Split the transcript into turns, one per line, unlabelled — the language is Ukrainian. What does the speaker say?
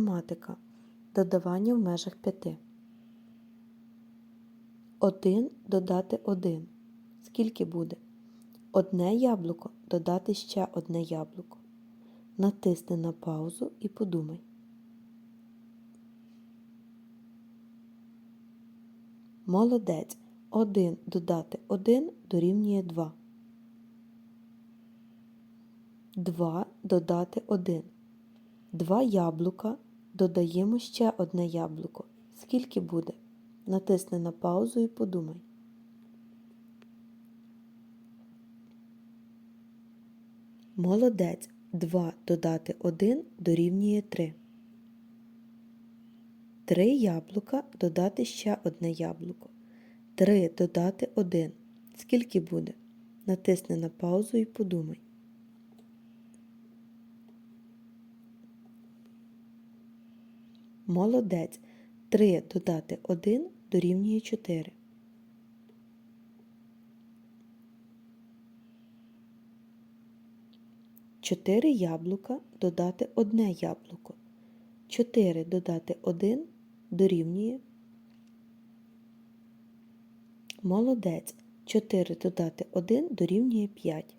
математика. Додавання в межах 5. 1 додати 1. Скільки буде? Одне яблуко додати ще одне яблуко. Натисни на паузу і подумай. Молодець. 1 додати 1 дорівнює 2. 2 додати 1. Два яблука додаємо ще одне яблуко. Скільки буде? Натисни на паузу і подумай. Молодець. 2 додати 1 дорівнює 3. 3 яблука додати ще одне яблуко. 3 додати 1. Скільки буде? Натисни на паузу і подумай. Молодець. 3 додати 1 дорівнює 4. Чотири яблука додати одне яблуко. 4 додати 1 дорівнює. Молодець. 4 додати 1 дорівнює 5.